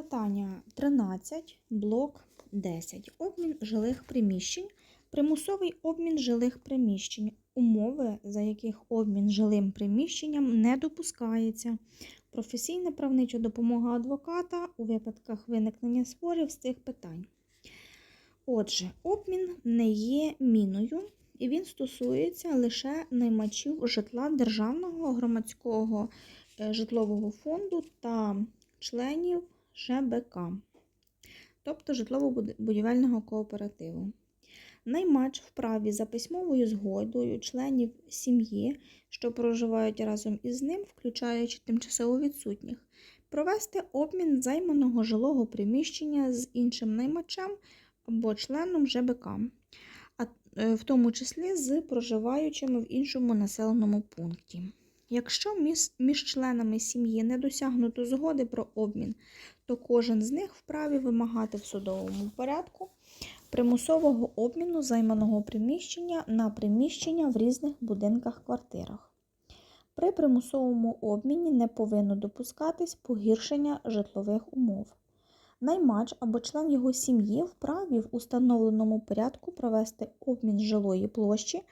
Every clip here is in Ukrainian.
Питання 13, блок 10. Обмін жилих приміщень. Примусовий обмін жилих приміщень. Умови, за яких обмін жилим приміщенням не допускається. Професійна правнича допомога адвоката у випадках виникнення спорів з цих питань. Отже, обмін не є міною, і він стосується лише наймачів житла державного громадського е, житлового фонду та членів ЖБК, тобто житлово-будівельного кооперативу. Наймач вправі за письмовою згодою членів сім'ї, що проживають разом із ним, включаючи тимчасово відсутніх, провести обмін займаного жилого приміщення з іншим наймачем або членом ЖБК, е, в тому числі з проживаючими в іншому населеному пункті. Якщо між, членами сім'ї не досягнуто згоди про обмін, то кожен з них вправі вимагати в судовому порядку примусового обміну займаного приміщення на приміщення в різних будинках-квартирах. При примусовому обміні не повинно допускатись погіршення житлових умов. Наймач або член його сім'ї вправі в установленому порядку провести обмін жилої площі,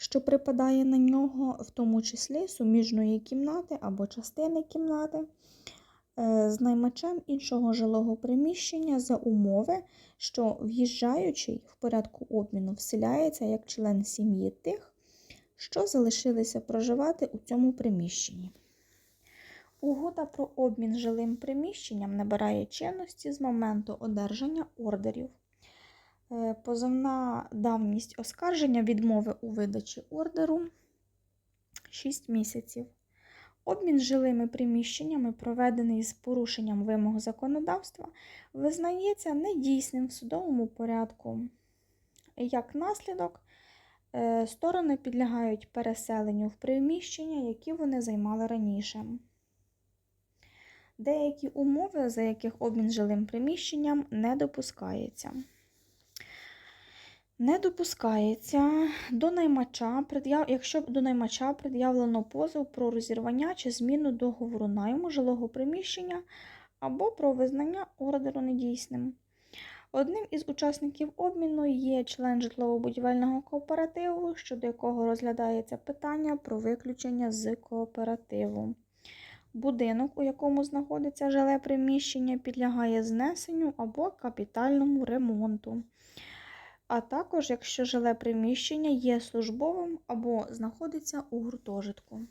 що припадає на нього, в тому числі суміжної кімнати або частини кімнати, е, з наймачем іншого жилого приміщення за умови, що в'їжджаючий в порядку обміну вселяється як член сім'ї тих, що залишилися проживати у цьому приміщенні. Угода про обмін жилим приміщенням набирає чинності з моменту одержання ордерів. Е, Позовна давність оскарження відмови у видачі ордеру 6 місяців. Обмін жилими приміщеннями, проведений з порушенням вимог законодавства, визнається недійсним в судовому порядку. Як наслідок, е, сторони підлягають переселенню в приміщення, які вони займали раніше. Деякі умови, за яких обмін жилим приміщенням не допускається. Не допускається до наймача, якщо до наймача пред'явлено позов про розірвання чи зміну договору найму жилого приміщення або про визнання ордеру недійсним. Одним із учасників обміну є член житлово-будівельного кооперативу, щодо якого розглядається питання про виключення з кооперативу. Будинок, у якому знаходиться жиле приміщення, підлягає знесенню або капітальному ремонту. А також, якщо жиле приміщення є службовим або знаходиться у гуртожитку.